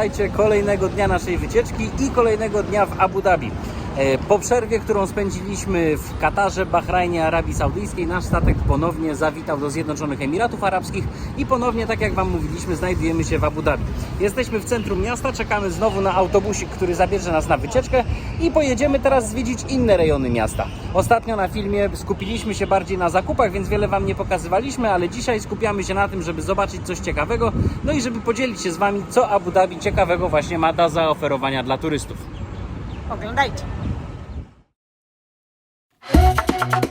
Witajcie kolejnego dnia naszej wycieczki i kolejnego dnia w Abu Dhabi. E, Po przerwie, którą spędziliśmy w Katarze, Bahrajnie, Arabii Saudyjskiej, nasz statek ponownie zawitał do Zjednoczonych Emiratów Arabskich i ponownie, tak jak Wam mówiliśmy, znajdujemy się w Abu Dhabi. Jesteśmy w centrum miasta, czekamy znowu na autobusik, który zabierze nas na wycieczkę i pojedziemy teraz zwiedzić inne rejony miasta. Ostatnio na filmie skupiliśmy się bardziej na zakupach, więc wiele Wam nie pokazywaliśmy, ale dzisiaj skupiamy się na tym, żeby zobaczyć coś ciekawego, no i żeby podzielić się z Wami, co Abu Dhabi ciekawego właśnie ma do zaoferowania dla turystów. Oglądajcie. thank you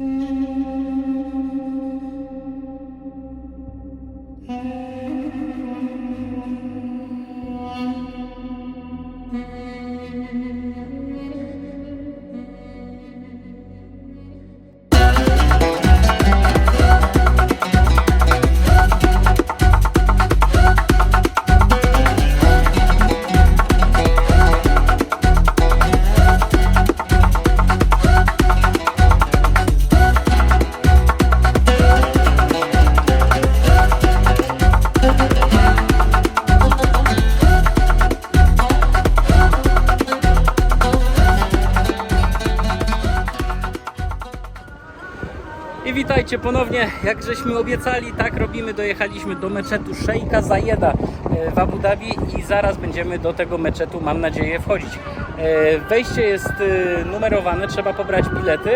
I witajcie ponownie, jak żeśmy obiecali, tak robimy, dojechaliśmy do meczetu Szejka Zajeda e, w Abu Dhabi i zaraz będziemy do tego meczetu, mam nadzieję, wchodzić. E, Wejście jest e, numerowane, trzeba pobrać bilety.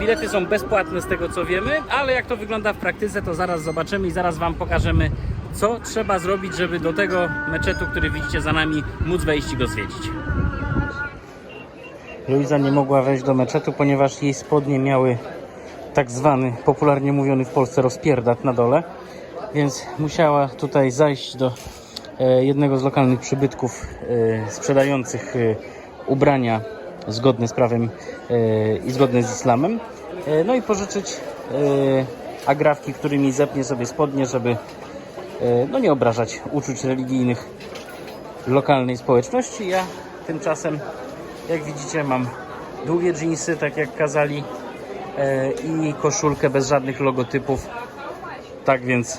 Bilety są bezpłatne z tego co wiemy, ale jak to wygląda w praktyce, to zaraz zobaczymy i zaraz Wam pokażemy, co trzeba zrobić, żeby do tego meczetu, który widzicie za nami, móc wejść i go zwiedzić. Luiza nie mogła wejść do meczetu, ponieważ jej spodnie miały tak zwany, popularnie mówiony w Polsce rozpierdat na dole, więc musiała tutaj zajść do e, jednego z lokalnych przybytków e, sprzedających e, ubrania zgodne z prawem i zgodne z islamem, no i pożyczyć agrafki, którymi zepnie sobie spodnie, żeby no nie obrażać uczuć religijnych lokalnej społeczności. Ja tymczasem, jak widzicie, mam długie dżinsy, tak jak kazali, i koszulkę bez żadnych logotypów. Tak więc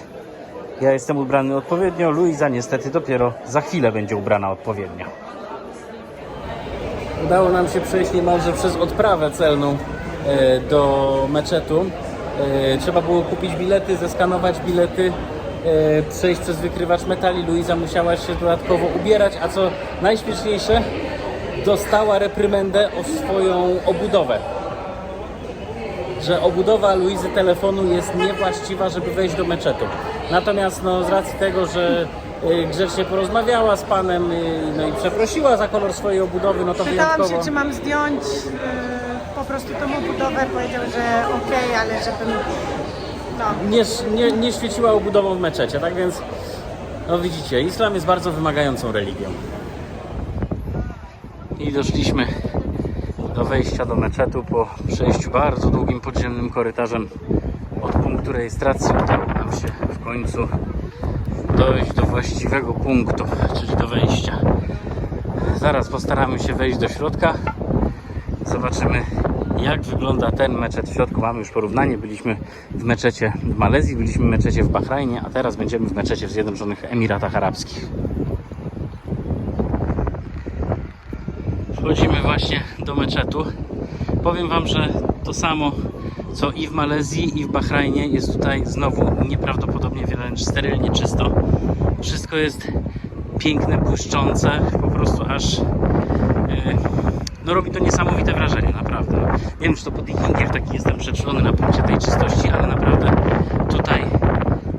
ja jestem ubrany odpowiednio. Luiza niestety dopiero za chwilę będzie ubrana odpowiednio. Udało nam się przejść niemalże przez odprawę celną e, do meczetu. E, Trzeba było kupić bilety, zeskanować bilety, e, przejść przez wykrywacz metali. Luiza musiała się dodatkowo ubierać, a co najśmieszniejsze, dostała reprymendę o swoją obudowę. Że obudowa Luizy telefonu jest niewłaściwa, żeby wejść do meczetu. Natomiast no, z racji tego, że y, grzecznie porozmawiała z panem y, no i przeprosiła za kolor swojej obudowy, no to Pytałam wyjątkowo... się, czy mam zdjąć yy, po prostu tą obudowę. Powiedział, że okej, ale żebym... No, nie, nie, nie świeciła obudową w meczecie, tak więc no widzicie, islam jest bardzo wymagającą religią. I doszliśmy do wejścia do meczetu po przejściu bardzo długim podziemnym korytarzem od punktu rejestracji udało nam się w końcu dojść do właściwego punktu, czyli do wejścia. Zaraz postaramy się wejść do środka. Zobaczymy jak wygląda ten meczet w środku. Mamy już porównanie. Byliśmy w meczecie w Malezji, byliśmy w meczecie w Bahrajnie, a teraz będziemy w meczecie w Zjednoczonych Emiratach Arabskich. Wchodzimy właśnie do meczetu. Powiem Wam, że to samo co i w Malezji, i w Bahrajnie jest tutaj znowu nieprawdopodobnie wręcz sterylnie czysto. Wszystko jest piękne, błyszczące, po prostu aż yy, no robi to niesamowite wrażenie, naprawdę. Wiem, że to pod Ichingiem taki jestem przeczulony na punkcie tej czystości, ale naprawdę tutaj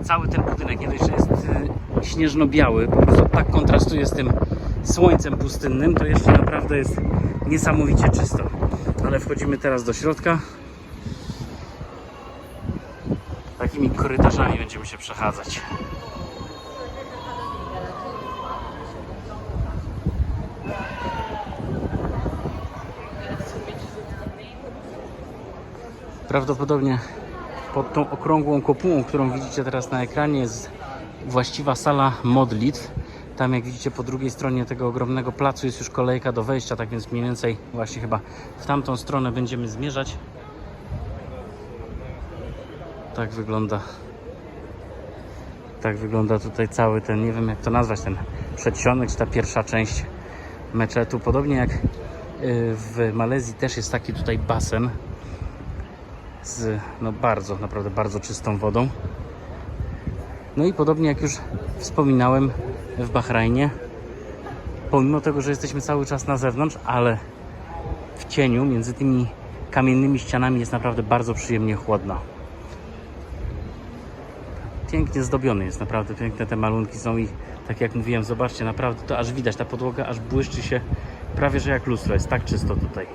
cały ten budynek nie dość, że jest y, śnieżno-biały, po prostu tak kontrastuje z tym słońcem pustynnym, to jeszcze naprawdę jest niesamowicie czysto. Ale wchodzimy teraz do środka. Takimi korytarzami będziemy się przechadzać. Prawdopodobnie pod tą okrągłą kopułą, którą widzicie teraz na ekranie, jest właściwa sala modlitw. Tam, jak widzicie, po drugiej stronie tego ogromnego placu jest już kolejka do wejścia, tak więc mniej więcej właśnie chyba w tamtą stronę będziemy zmierzać. Tak wygląda. Tak wygląda tutaj cały ten, nie wiem jak to nazwać, ten przedsionek, czy ta pierwsza część meczetu. Podobnie jak y, w Malezji też jest taki tutaj basen z no bardzo, naprawdę bardzo czystą wodą. No i podobnie jak już wspominałem w Bahrajnie, pomimo tego, że jesteśmy cały czas na zewnątrz, ale w cieniu między tymi kamiennymi ścianami jest naprawdę bardzo przyjemnie chłodno. Pięknie zdobiony jest, naprawdę piękne te malunki są i tak jak mówiłem, zobaczcie, naprawdę to aż widać, ta podłoga aż błyszczy się prawie że jak lustro, jest tak czysto tutaj.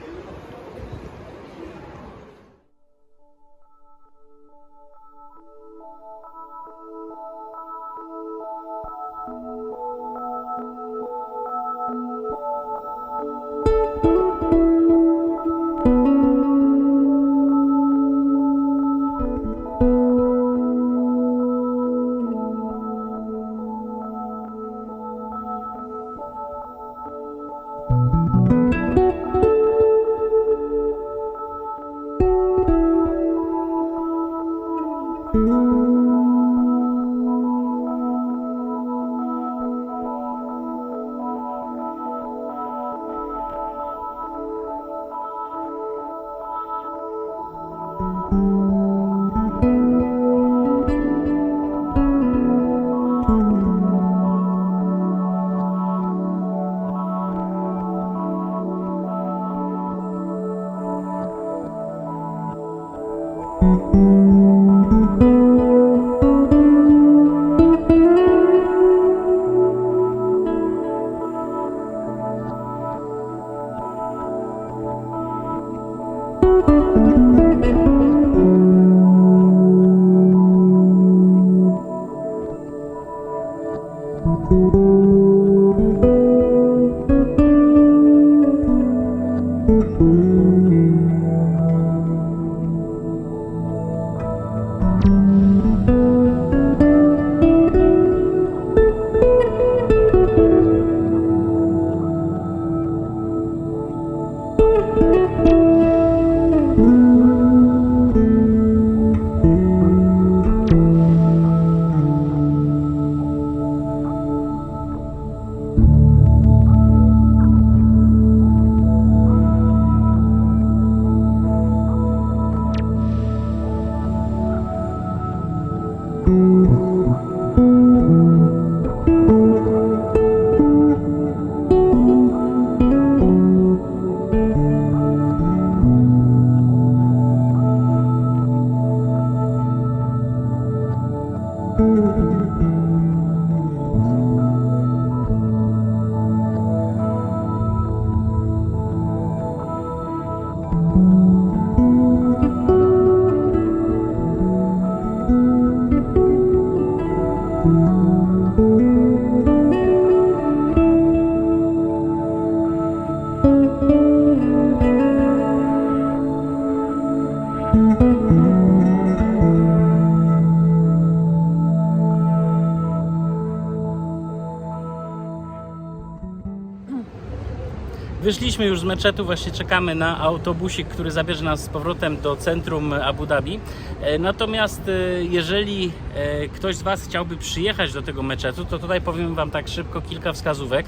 Wyszliśmy już z meczetu, właśnie czekamy na autobusik, który zabierze nas z powrotem do centrum Abu Dhabi. E, Natomiast e, jeżeli e, ktoś z Was chciałby przyjechać do tego meczetu, to tutaj powiem Wam tak szybko kilka wskazówek.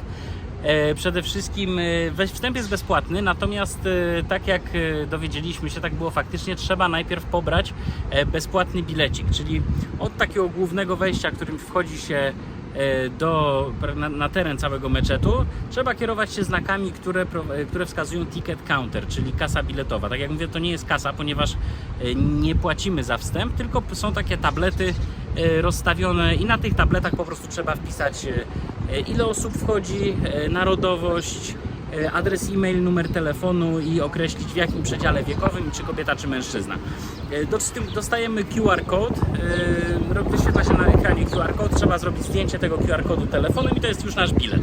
Przede wszystkim wstęp jest bezpłatny, natomiast tak jak dowiedzieliśmy się, tak było faktycznie, trzeba najpierw pobrać bezpłatny bilecik, czyli od takiego głównego wejścia, którym wchodzi się do, na, na teren całego meczetu, trzeba kierować się znakami, które, e, które wskazują ticket counter, czyli kasa biletowa. Tak jak mówię, to nie jest kasa, ponieważ e, nie płacimy za wstęp, tylko są takie tablety e, rozstawione i na tych tabletach po prostu trzeba wpisać e, e, ile osób wchodzi, e, narodowość, e, adres e-mail, numer telefonu i określić w jakim przedziale wiekowym, czy kobieta, czy mężczyzna. E, dostajemy QR kod, e, wyświetla się na ekranie QR kod, trzeba zrobić zdjęcie tego QR kodu telefonem i to jest już nasz bilet.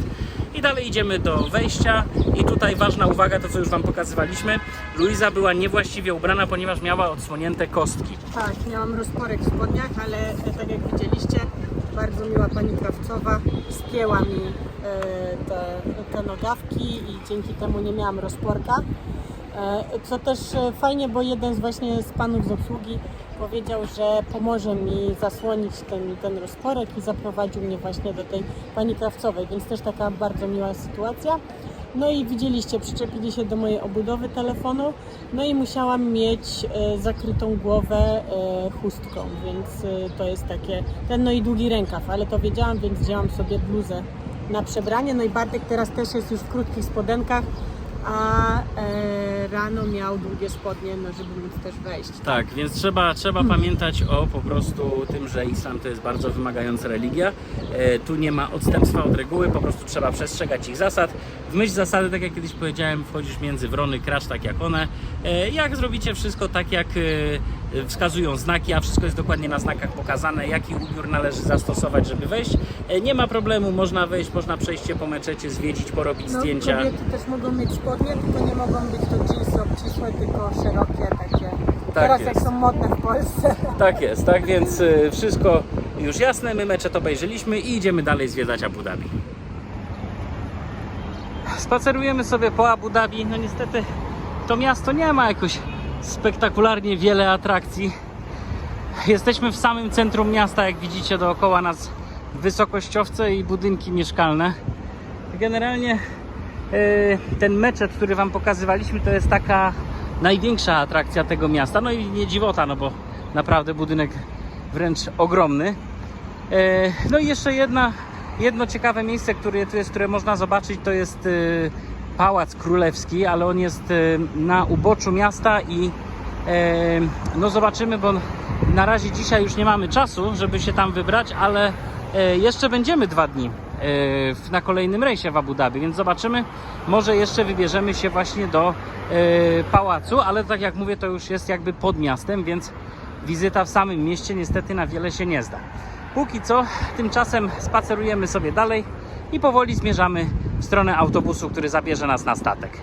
I dalej idziemy do wejścia i tutaj ważna uwaga, to co już Wam pokazywaliśmy, Luiza była niewłaściwie ubrana, ponieważ miała odsłonięte kostki. Tak, miałam rozporek w spodniach, ale e, tak jak widzieliście, bardzo miła pani krawcowa spięła mi e, te, te nogawki i dzięki temu nie miałam rozporka. E, Co też e, fajnie, bo jeden z właśnie z panów z obsługi powiedział, że pomoże mi zasłonić ten, ten rozporek i zaprowadził mnie właśnie do tej pani krawcowej, więc też taka bardzo miła sytuacja. No i widzieliście, przyczepili się do mojej obudowy telefonu, no i musiałam mieć e, zakrytą głowę e, chustką, więc e, to jest takie, ten no i długi rękaw, ale to wiedziałam, więc wzięłam sobie bluzę na przebranie. No i Bartek teraz też jest już w krótkich spodenkach, a rano miał długie spodnie, no żeby móc też wejść. Tak, więc trzeba, trzeba pamiętać o po prostu tym, że islam to jest bardzo wymagająca religia. E, tu nie ma odstępstwa od reguły, po prostu trzeba przestrzegać ich zasad. W myśl zasady, tak jak kiedyś powiedziałem, wchodzisz między wrony, krasz tak jak one. E, jak zrobicie wszystko tak, jak e, wskazują znaki, a wszystko jest dokładnie na znakach pokazane, jaki ubiór należy zastosować, żeby wejść, e, nie ma problemu, można wejść, można przejść się po meczecie, zwiedzić, porobić No, zdjęcia. kobiety też mogą mieć spodnie, tylko nie mogą być to jeansy obcisłe, tylko szerokie takie. Teraz jak jest. są modne w Polsce. Tak jest, tak więc y, wszystko już jasne. My meczet obejrzeliśmy i idziemy dalej zwiedzać Abu Dhabi. Spacerujemy sobie po Abu Dhabi. No niestety to miasto nie ma jakoś spektakularnie wiele atrakcji. Jesteśmy w samym centrum miasta, jak widzicie dookoła nas wysokościowce i budynki mieszkalne. Generalnie e, ten meczet, który Wam pokazywaliśmy, to jest taka największa atrakcja tego miasta. No i nie dziwota, no bo naprawdę budynek wręcz ogromny. E, No i jeszcze jedna, jedno ciekawe miejsce, które tu jest, które można zobaczyć, to jest e, Pałac Królewski, ale on jest e, na uboczu miasta i e, no zobaczymy, bo na razie dzisiaj już nie mamy czasu, żeby się tam wybrać, ale e, jeszcze będziemy dwa dni na kolejnym rejsie w Abu Dhabi, więc zobaczymy. Może jeszcze wybierzemy się właśnie do pałacu, ale tak jak mówię, to już jest jakby pod miastem, więc wizyta w samym mieście niestety na wiele się nie zda. Póki co, tymczasem spacerujemy sobie dalej i powoli zmierzamy w stronę autobusu, który zabierze nas na statek.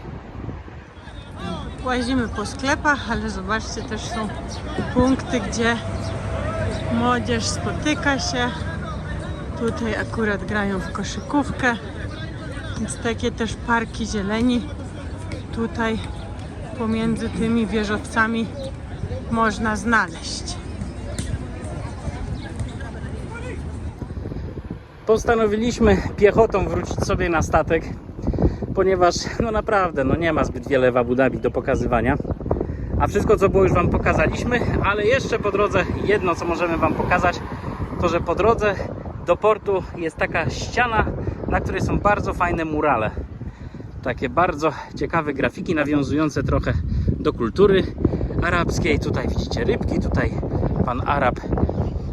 Łazimy po sklepach, ale zobaczcie, też są punkty, gdzie młodzież spotyka się. Tutaj akurat grają w koszykówkę, więc takie też parki zieleni. Tutaj pomiędzy tymi wieżowcami można znaleźć. Postanowiliśmy piechotą wrócić sobie na statek, ponieważ no naprawdę no nie ma zbyt wiele w Abu Dhabi do pokazywania. A wszystko co było już Wam pokazaliśmy, ale jeszcze po drodze jedno co możemy Wam pokazać, to że po drodze do portu jest taka ściana, na której są bardzo fajne murale. Takie bardzo ciekawe grafiki nawiązujące trochę do kultury arabskiej. Tutaj widzicie rybki, tutaj pan Arab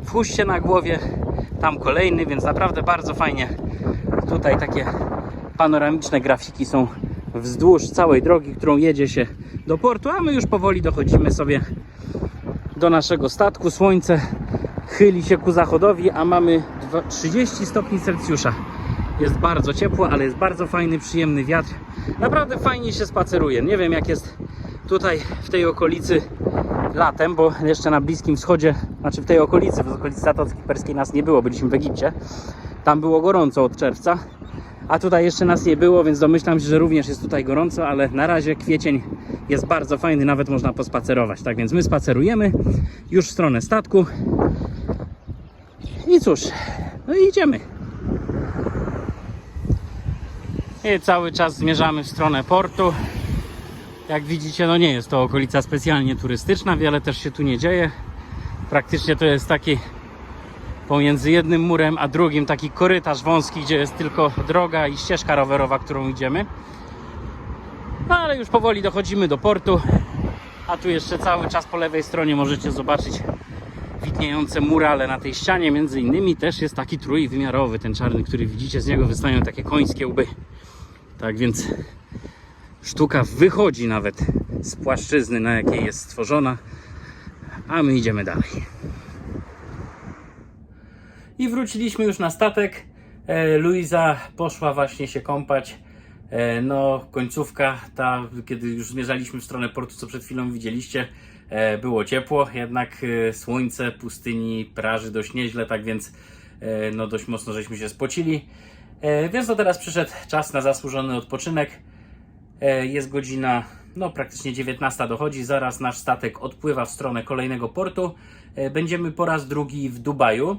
w huście na głowie, tam kolejny, więc naprawdę bardzo fajnie. Tutaj takie panoramiczne grafiki są wzdłuż całej drogi, którą jedzie się do portu, a my już powoli dochodzimy sobie do naszego statku. Słońce chyli się ku zachodowi, a mamy dwa- 30 stopni Celsjusza. Jest bardzo ciepło, ale jest bardzo fajny, przyjemny wiatr. Naprawdę fajnie się spaceruje. Nie wiem jak jest tutaj w tej okolicy latem, bo jeszcze na Bliskim Wschodzie, znaczy w tej okolicy, w okolicy Zatoki Perskiej nas nie było, byliśmy w Egipcie. Tam było gorąco od czerwca, a tutaj jeszcze nas nie było, więc domyślam się, że również jest tutaj gorąco, ale na razie kwiecień jest bardzo fajny, nawet można pospacerować. Tak więc my spacerujemy już w stronę statku. I cóż, no i idziemy. I cały czas zmierzamy w stronę portu. Jak widzicie, no nie jest to okolica specjalnie turystyczna, wiele też się tu nie dzieje. Praktycznie to jest taki pomiędzy jednym murem a drugim taki korytarz wąski, gdzie jest tylko droga i ścieżka rowerowa, którą idziemy. No ale już powoli dochodzimy do portu, a tu jeszcze cały czas po lewej stronie możecie zobaczyć widniejące murale na tej ścianie. Między innymi też jest taki trójwymiarowy, ten czarny, który widzicie, z niego wystają takie końskie łby. Tak więc sztuka wychodzi nawet z płaszczyzny, na jakiej jest stworzona, a my idziemy dalej. I wróciliśmy już na statek. E, Luiza poszła właśnie się kąpać. E, No, końcówka, ta, kiedy już zmierzaliśmy w stronę portu, co przed chwilą widzieliście, e, było ciepło, jednak słońce pustyni praży dość nieźle, tak więc no, dość mocno żeśmy się spocili. Więc to teraz przyszedł czas na zasłużony odpoczynek. E, Jest godzina, no praktycznie 19 dochodzi. Zaraz nasz statek odpływa w stronę kolejnego portu. E, Będziemy po raz drugi w Dubaju.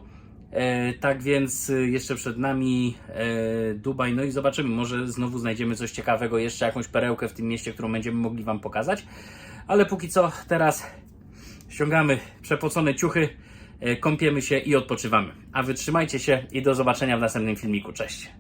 E, tak więc jeszcze przed nami Dubaj. No i zobaczymy, może znowu znajdziemy coś ciekawego, jeszcze jakąś perełkę w tym mieście, którą będziemy mogli Wam pokazać. Ale póki co teraz ściągamy przepocone ciuchy, kąpiemy się i odpoczywamy. A wytrzymajcie się i do zobaczenia w następnym filmiku. Cześć!